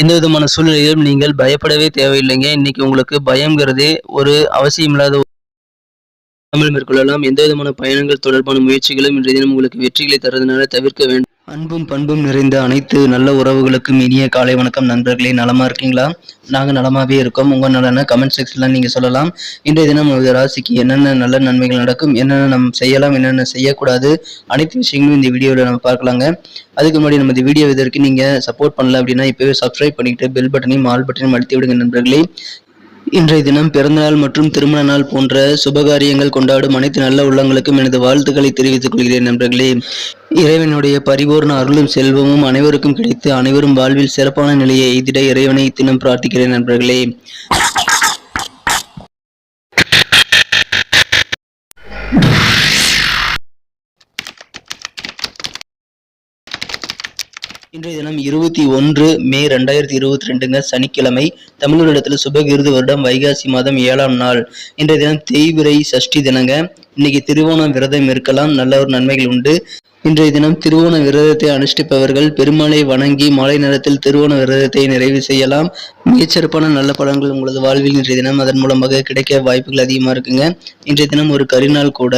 எந்த விதமான சூழ்நிலையிலும் நீங்கள் பயப்படவே தேவையில்லைங்க. இன்னைக்கு உங்களுக்கு பயம்ங்கிறதே ஒரு அவசியமில்லாத இல்லாத தமிழ் மேற்கொள்ளலாம். எந்த விதமான பயணங்கள் தொடர்பான முயற்சிகளும் இன்றைய தினம் உங்களுக்கு வெற்றிகளை தருவதனால தவிர்க்க வேண்டும். அன்பும் பண்பும் நிறைந்த அனைத்து நல்ல உறவுகளுக்கும் இனிய காலை வணக்கம் நண்பர்களே நலமா இருக்கீங்களா? நாங்கள் நலமாகவே இருக்கோம். உங்கள் நலனை கமெண்ட் செக்ஷன்லாம் நீங்கள் சொல்லலாம். இன்றைய தினம் உங்க ராசிக்கு என்னென்ன நல்ல நன்மைகள் நடக்கும் என்னென்ன நம்ம செய்யலாம் என்னென்ன செய்யக்கூடாது அனைத்து விஷயங்களும் இந்த வீடியோவில் நம்ம பார்க்கலாங்க. அதுக்கு முன்னாடி நம்ம இந்த வீடியோ இதற்கு நீங்கள் சப்போர்ட் பண்ணல அப்படின்னா இப்போவே சப்ஸ்கிரைப் பண்ணிக்கிட்டு பெல் பட்டனையும் ஆல் பட்டனையும் அழுத்தி விடுங்க நண்பர்களே. இன்றைய தினம் பிறந்தநாள் மற்றும் திருமண நாள் போன்ற சுபகாரியங்கள் கொண்டாடும் அனைத்து நல்ல உள்ளங்களுக்கும் எனது வாழ்த்துக்களை தெரிவித்துக் கொள்கிறேன் நண்பர்களே. இறைவனுடைய பரிபூர்ண அருளும் செல்வமும் அனைவருக்கும் கிடைத்து அனைவரும் வாழ்வில் சிறப்பான நிலையை எய்திட இறைவனை தினம் பிரார்த்திக்கிறேன் நண்பர்களே. இன்றைய தினம் இருபத்தி ஒன்று மே ரெண்டாயிரத்தி இருபத்தி ரெண்டுங்க சனிக்கிழமை தமிழரிடத்துல சுபகிருது வருடம் வைகாசி மாதம் ஏழாம் நாள். இன்றைய தினம் தேய்விரை சஷ்டி தினங்க. இன்னைக்கு திருவோணம் விரதம் இருக்கலாம். நல்ல ஒரு நன்மைகள் உண்டு. இன்றைய தினம் திருவோண விரதத்தை அனுஷ்டிப்பவர்கள் பெருமாளை வணங்கி மாலை நேரத்தில் திருவோண விரதத்தை நிறைவு செய்யலாம். மிகச்சிறப்பான நல்ல பலன்கள் உங்களது வாழ்வில் இன்றைய தினம் அதன் மூலமாக கிடைக்க வாய்ப்புகள் அதிகமாக இருக்குங்க. இன்றைய தினம் ஒரு கரிநாள் கூட.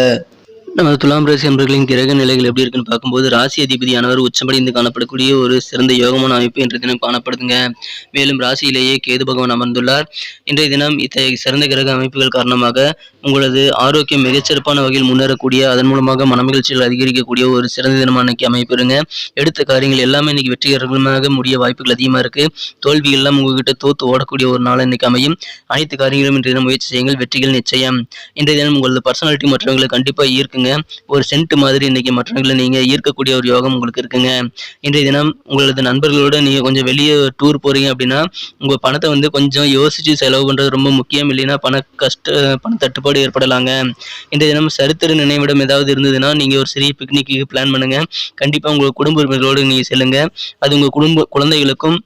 நமது துலாம் ராசி அன்பர்களின் கிரக நிலைகள் எப்படி இருக்குன்னு பார்க்கும்போது ராசி அதிபதியானவர் உச்சமடைந்து காணப்படக்கூடிய ஒரு சிறந்த யோகமான அமைப்பு இன்றைய தினம் காணப்படுதுங்க. மேலும் ராசியிலேயே கேது பகவான் அமர்ந்துள்ளார். இன்றைய தினம் இத்தகைய சிறந்த கிரக அமைப்புகள் காரணமாக உங்களது ஆரோக்கியம் மிகச்சிறப்பான வகையில் முன்னேறக்கூடிய அதன் மூலமாக மனமகிழ்ச்சிகள் அதிகரிக்கக்கூடிய ஒரு சிறந்த தினமான இன்னைக்கு அமைப்பிருங்க எடுத்த காரியங்கள் எல்லாமே இன்னைக்கு வெற்றிகரமாக முடிய வாய்ப்புகள் அதிகமாக இருக்கு. தோல்விகள் எல்லாம் உங்ககிட்ட தோத்து ஓடக்கூடிய ஒரு நாள் இன்னைக்கு அமையும். அனைத்து காரியங்களும் இன்றைய தினம் முயற்சி செய்யுங்கள். வெற்றிகள் நிச்சயம். இன்றைய தினம் உங்களது பர்சனாலிட்டி மற்றவங்களை கண்டிப்பாக ஈர்க்குங்க. ஒரு சென்ட் மாதிரி இன்னைக்கு மற்றவர்களை நீங்க ஈர்க்கக்கூடிய ஒரு யோகம் உங்களுக்கு இருக்குங்க. இன்றைய தினம் உங்களது நண்பர்களோட நீங்க கொஞ்சம் வெளியே டூர் போறீங்க அப்படின்னா உங்க பணத்தை வந்து கொஞ்சம் யோசிச்சு செலவு பண்றது ரொம்ப முக்கியம். இல்லைன்னா பண கஷ்ட பண தட்டுப்பாடு ஏற்படலாங்க. இன்றைய தினம் சரித்திர நினைவிடம் ஏதாவது இருந்ததுன்னா நீங்க ஒரு சிறிய பிக்னிக்கு பிளான் பண்ணுங்க. கண்டிப்பா உங்க குடும்ப உறுப்பினர்களோடு நீங்க செல்லுங்க. அது உங்க குடும்ப குழந்தைகளுக்கும்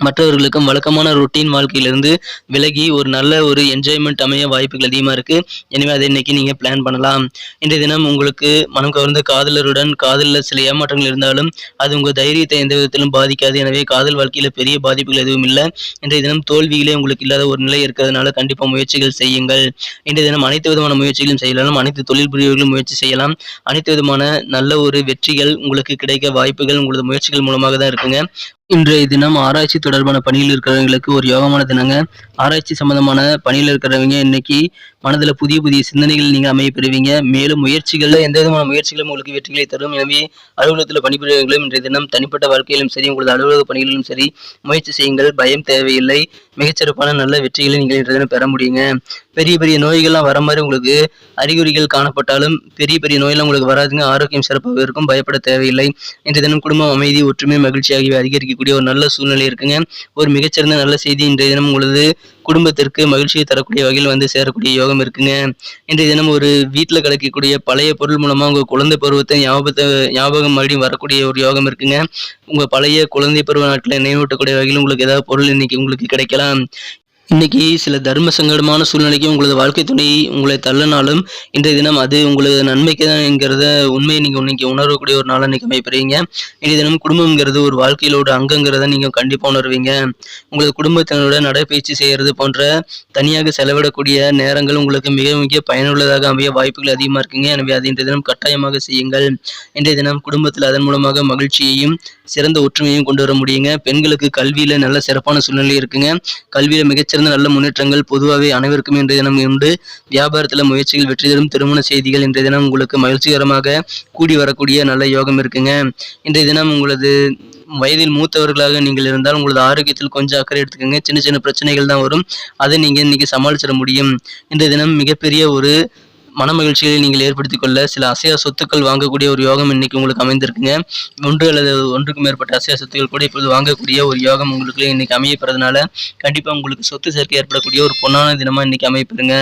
மற்றவர்களுக்கும் வழக்கமான ரொட்டீன் வாழ்க்கையிலிருந்து விலகி ஒரு நல்ல ஒரு என்ஜாய்மெண்ட் அமைய வாய்ப்புகள் அதிகமாக இருக்கு. எனவே அதை இன்னைக்கு நீங்கள் பிளான் பண்ணலாம். இன்றைய தினம் உங்களுக்கு மனம் கவர்ந்த காதலருடன் காதலில் சில ஏமாற்றங்கள் இருந்தாலும் அது உங்கள் தைரியத்தை எந்த விதத்திலும் பாதிக்காது. எனவே காதல் வாழ்க்கையில் பெரிய பாதிப்புகள் எதுவும் இல்லை. இன்றைய தினம் தோல்விகளே உங்களுக்கு இல்லாத ஒரு நிலை இருக்கிறதுனால கண்டிப்பாக முயற்சிகள் செய்யுங்கள். இன்றைய தினம் அனைத்து விதமான முயற்சிகளும் செய்யலாம். அனைத்து தொழில் புரியவர்களும் முயற்சி செய்யலாம். அனைத்து விதமான நல்ல ஒரு வெற்றிகள் உங்களுக்கு கிடைக்க வாய்ப்புகள் உங்களது முயற்சிகள் மூலமாக தான் இருக்குங்க. இன்றைய தினம் ஆராய்ச்சி தொடர்பான பணியில் இருக்கிறவங்களுக்கு ஒரு யோகமான தினங்க. ஆராய்ச்சி சம்பந்தமான பணியில் இருக்கிறவங்க இன்னைக்கு மனதில் புதிய புதிய சிந்தனைகள் நீங்கள் அமைய பெறுவீங்க. மேலும் முயற்சிகளில் எந்த விதமான முயற்சிகளும் உங்களுக்கு வெற்றிகளை தரும். எனவே அலுவலகத்தில் பணிபுரியவர்களும் இன்றைய தினம் தனிப்பட்ட வாழ்க்கையிலும் சரி உங்களது அலுவலக பணிகளிலும் சரி முயற்சி செய்யுங்கள். பயம் தேவையில்லை. மிகச்சிறப்பான நல்ல வெற்றிகளை நீங்கள் இன்றைய தினம் பெற முடியுங்க. பெரிய பெரிய நோய்கள்லாம் வர மாதிரி உங்களுக்கு அறிகுறிகள் காணப்பட்டாலும் பெரிய பெரிய நோயெல்லாம் உங்களுக்கு வராதுங்க. ஆரோக்கியம் சிறப்பாக இருக்கும். பயப்பட தேவையில்லை. இன்றைய தினம் குடும்பம் அமைதி ஒற்றுமை மகிழ்ச்சி ஆகியவை அதிகரிக்கக்கூடிய ஒரு நல்ல சூழ்நிலை இருக்குங்க. ஒரு மிகச்சிறந்த நல்ல செய்தி இன்றைய தினம் உங்களது குடும்பத்திற்கு மகிழ்ச்சியை தரக்கூடிய வகையில் வந்து சேரக்கூடிய யோகம் இருக்குங்க. இன்றைய தினம் ஒரு வீட்டில் கிடைக்கக்கூடிய பழைய பொருள் மூலமாக உங்கள் குழந்தை பருவத்தை ஞாபகத்தை ஞாபகம் மறுபடியும் வரக்கூடிய ஒரு யோகம் இருக்குங்க. உங்கள் பழைய குழந்தை பருவ நாட்களை நினைவூட்டக்கூடிய வகையில் உங்களுக்கு ஏதாவது பொருள் இன்னைக்கு உங்களுக்கு கிடைக்கலாம். இன்னைக்கு சில தர்ம சங்கடமான சூழ்நிலைக்கு உங்களது வாழ்க்கை துணை உங்களை தள்ளனாலும் இன்றைய தினம் அது உங்களது நன்மைக்கு தான் என்கிறத உண்மையை நீங்கள் இன்னைக்கு உணரக்கூடிய ஒரு நாளாக இன்னைக்கு அமைப்பீங்க இன்றைய தினம் குடும்பம்ங்கிறது ஒரு வாழ்க்கையிலோட அங்கங்கிறத நீங்கள் கண்டிப்பாக உணர்வீங்க. உங்களது குடும்பத்தினரோட நடைபயிற்சி செய்கிறது போன்ற தனியாக செலவிடக்கூடிய நேரங்கள் உங்களுக்கு மிக மிக பயனுள்ளதாக அமைய வாய்ப்புகள் அதிகமாக இருக்குங்க. எனவே அது இன்றைய தினம் கட்டாயமாக செய்யுங்கள். இன்றைய தினம் குடும்பத்தில் அதன் மூலமாக மகிழ்ச்சியையும் சிறந்த ஒற்றுமையும் கொண்டு வர முடியுங்க. பெண்களுக்கு கல்வியில் நல்ல சிறப்பான சூழ்நிலை இருக்குங்க. கல்வியில் மிகச்சிறந்த நல்ல முன்னேற்றங்கள் பொதுவாகவே அனைவருக்கும் இன்றைய தினம் உண்டு. வியாபாரத்தில் முயற்சிகள் வெற்றி தரும் திருமண செய்திகள் இன்றைய தினம் உங்களுக்கு மகிழ்ச்சிகரமாக கூடி வரக்கூடிய நல்ல யோகம் இருக்குங்க. இன்றைய தினம் உங்களது வயதில் மூத்தவர்களாக நீங்கள் இருந்தால் உங்களது ஆரோக்கியத்தில் கொஞ்சம் அக்கறை எடுத்துக்கோங்க. சின்ன சின்ன பிரச்சனைகள் தான் வரும். அதை நீங்கள் இன்னைக்கு சமாளிச்சிட முடியும். இன்றைய தினம் மிகப்பெரிய ஒரு மன மகிழ்ச்சியை நீங்கள் ஏற்படுத்திக் கொள்ள சில அசையா சொத்துக்கள் வாங்கக்கூடிய ஒரு யோகம் இன்னைக்கு உங்களுக்கு அமைந்திருக்குங்க. ஒன்று அல்லது ஒன்றுக்கு மேற்பட்ட அசையா சொத்துக்கள் கூட இப்போது வாங்கக்கூடிய ஒரு யோகம் உங்களுக்கு இன்னைக்கு அமையப்படுறதுனால கண்டிப்பாக உங்களுக்கு சொத்து சேர்க்கை ஏற்படக்கூடிய ஒரு பொன்னான தினமாக இன்னைக்கு அமைப்பெறுங்க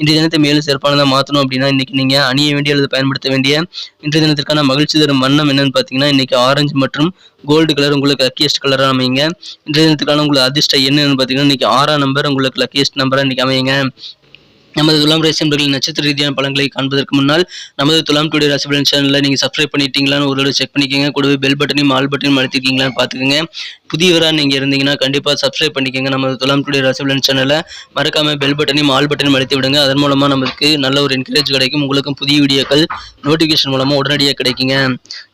இன்றைய தினத்தை மேலும் சிறப்பானதாக மாற்றணும் அப்படின்னா இன்னைக்கு நீங்கள் அணிய வேண்டிய அல்லது பயன்படுத்த வேண்டிய இன்றைய தினத்திற்கான மகிழ்ச்சி தரும் வண்ணம் என்னன்னு பார்த்தீங்கன்னா இன்னைக்கு ஆரஞ்சு மற்றும் கோல்டு கலர் உங்களுக்கு லக்கியஸ்ட் கலராக அமையுங்க. இன்றைய தினத்துக்கான உங்களுக்கு அதிர்ஷ்ட என்னன்னு பார்த்தீங்கன்னா இன்னைக்கு ஆறாம் நம்பர் உங்களுக்கு லக்கியஸ்ட் நம்பராக இன்னைக்கு அமையுங்க. நமது துலாம் ராசி நண்பர்களின் நட்சத்திர ரீதியான பலன்களை காண்பதற்கு முன்னால் நமது துலாம் டுடே ராசி பலன் சேனலில் நீங்கள் சப்ஸ்கிரைப் பண்ணிட்டீங்களான்னு ஒரு செக் பண்ணிக்கோங்க. கூடவே பெல் பட்டனையும் ஆல் பட்டனையும் அழுத்திருக்கீங்களான்னு பார்த்துக்கோங்க. புதியவராக நீங்கள் இருந்தீங்கன்னா கண்டிப்பாக சப்ஸ்கிரைப் பண்ணிக்கோங்க. நம்ம துலாம் டுடே ராசிபலன் சேனலை மறக்காமல் பெல் பட்டனையும் ஆல் பட்டனையும் அழுத்தி விடுங்க. அதன் மூலமாக நமக்கு நல்ல ஒரு என்கரேஜ் கிடைக்கும். உங்களுக்கும் புதிய வீடியோக்கள் நோட்டிஃபிகேஷன் மூலமாக உடனடியாக கிடைக்குங்க.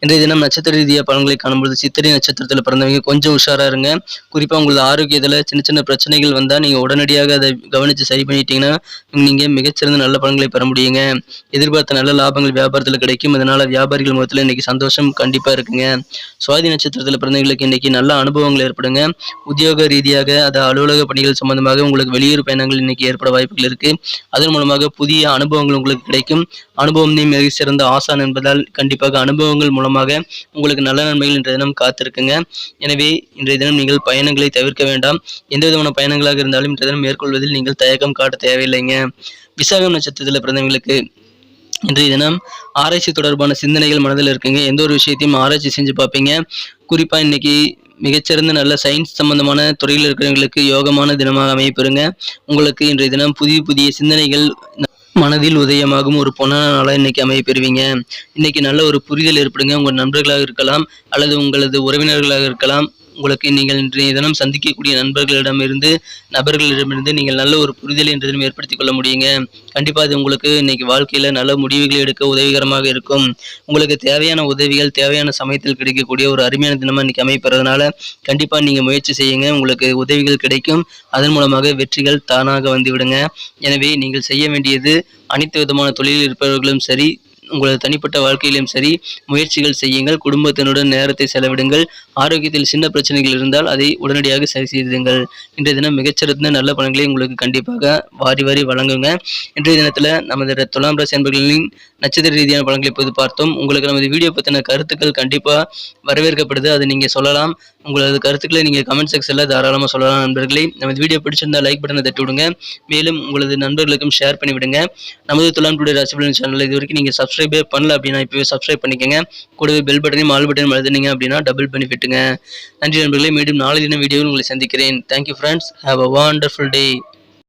இன்றைய தினம் நட்சத்திர ரீதியாக பலன்களை காணும்போது சித்திரை நட்சத்திரத்தில் பிறந்தவங்க கொஞ்சம் உஷாராக இருங்க. குறிப்பாக உங்களது ஆரோக்கியத்தில் சின்ன சின்ன பிரச்சனைகள் வந்தால் நீங்கள் உடனடியாக அதை கவனித்து சரி பண்ணிட்டீங்கன்னா நீங்கள் மிகச்சிறந்த நல்ல பலன்களை பெற முடியுங்க. எதிர்பார்த்த நல்ல லாபங்கள் வியாபாரத்தில் கிடைக்கும். அதனால் வியாபாரிகள் முகத்தில் இன்றைக்கி சந்தோஷம் கண்டிப்பாக இருக்குங்க. சுவாதி நட்சத்திரத்தில் பிறந்தவங்களுக்கு இன்றைக்கி நல்ல அனுபவம் அனுபவங்கள் ஏற்படுங்க. உத்தியோக ரீதியாக அது அலுவலக பணிகள் சம்பந்தமாக உங்களுக்கு வெளியூர் பயணங்கள் இன்னைக்கு ஏற்பட வாய்ப்புகள் இருக்கு. அதன் மூலமாக புதிய அனுபவங்கள் உங்களுக்கு கிடைக்கும். அனுபவம் மிக சிறந்த ஆசான் என்பதால் கண்டிப்பாக அனுபவங்கள் மூலமாக உங்களுக்கு நல்ல நன்மைகள் இன்றைய தினம் காத்திருக்குங்க. எனவே இன்றைய தினம் நீங்கள் பயணங்களை தவிர்க்க வேண்டாம். எந்த விதமான பயணங்களாக இருந்தாலும் இன்றைய தினம் மேற்கொள்வதில் நீங்கள் தயக்கம் காட்ட தேவையில்லைங்க. விசாகம் நட்சத்திரத்தில் பிறந்தவங்களுக்கு இன்றைய தினம் ஆராய்ச்சி தொடர்பான சிந்தனைகள் மனதில் இருக்குங்க. எந்த ஒரு விஷயத்தையும் ஆராய்ச்சி செஞ்சு பார்ப்பீங்க. குறிப்பாக இன்னைக்கு மிகச்சிறந்த நல்ல சயின்ஸ் சம்பந்தமான துறையில் இருக்கிறவங்களுக்கு யோகமான தினமாக அமையப்பெறுங்க. உங்களுக்கு இன்றைய தினம் புதிய புதிய சிந்தனைகள் மனதில் உதயமாகும் ஒரு பொன்னான நாளாக இன்னைக்கு அமைய பெறுவீங்க இன்னைக்கு நல்ல ஒரு புரிதல் ஏற்படுங்க. உங்கள் நண்பர்களாக இருக்கலாம் அல்லது உங்களது உறவினர்களாக இருக்கலாம். உங்களுக்கு நீங்கள் இன்றைய தினம் சந்திக்கக்கூடிய நண்பர்களிடமிருந்து நபர்களிடமிருந்து நீங்கள் நல்ல ஒரு புரிதலை இன்றைய தினம் ஏற்படுத்திக் கொள்ள முடியுங்க. கண்டிப்பாக அது உங்களுக்கு இன்னைக்கு வாழ்க்கையில் நல்ல முடிவுகளை எடுக்க உதவிகரமாக இருக்கும். உங்களுக்கு தேவையான உதவிகள் தேவையான சமயத்தில் கிடைக்கக்கூடிய ஒரு அருமையான தினமாக இன்னைக்கு அமைப்பறதுனால கண்டிப்பாக நீங்கள் முயற்சி செய்யுங்க. உங்களுக்கு உதவிகள் கிடைக்கும். அதன் மூலமாக வெற்றிகள் தானாக வந்துவிடுங்க எனவே நீங்கள் செய்ய வேண்டியது அனைத்து விதமான தொழிலில் இருப்பவர்களும் சரி உங்களது தனிப்பட்ட வாழ்க்கையிலும் சரி முயற்சிகள் செய்யுங்கள் குடும்பத்தினுடன் நேரத்தை செலவிடுங்கள் ஆரோக்கியத்தில் சின்ன பிரச்சனைகள் இருந்தால் அதை உடனடியாக சரி செய்திடுங்கள். இன்றைய தினம் மிகச்சிறந்த நல்ல பலன்களை உங்களுக்கு கண்டிப்பாக வாரி வாரி வழங்குங்க. இன்றைய தினத்தில் நமது துலாம் ராசி அன்பர்களின் நட்சத்திர ரீதியான பலன்களை இப்போது பார்த்தோம். உங்களுக்கு நமது வீடியோ பற்றின கருத்துக்கள் கண்டிப்பாக வரவேற்கப்படுது. அதை நீங்கள் சொல்லலாம். உங்களது கருத்துக்களை நீங்கள் கமெண்ட் செக்ஷனில் தாராளமாக சொல்லலாம் நண்பர்களே. நமது வீடியோ பிடிச்சிருந்தால் லைக் பட்டனை தட்டி விடுங்க. மேலும் உங்களது நண்பர்களுக்கும் ஷேர் பண்ணிவிடுங்க. நமது துலாம் டுடே சேனல் இது வரைக்கும் நீங்கள் சப்ஸ்கிரைபே பண்ணல அப்படின்னா இப்போவே சப்ஸ்கிரைப் பண்ணிக்கோங்க. கூடவே பெல் பட்டனையும் ஆல் பட்டனையும் எழுதுனீங்க அப்படின்னா டபுள் பெனிஃபிட்டுங்க நன்றி நண்பர்களே மீண்டும் நாளை தின வீடியோவில் உங்களை சந்திக்கிறேன். Thank you friends have a wonderful day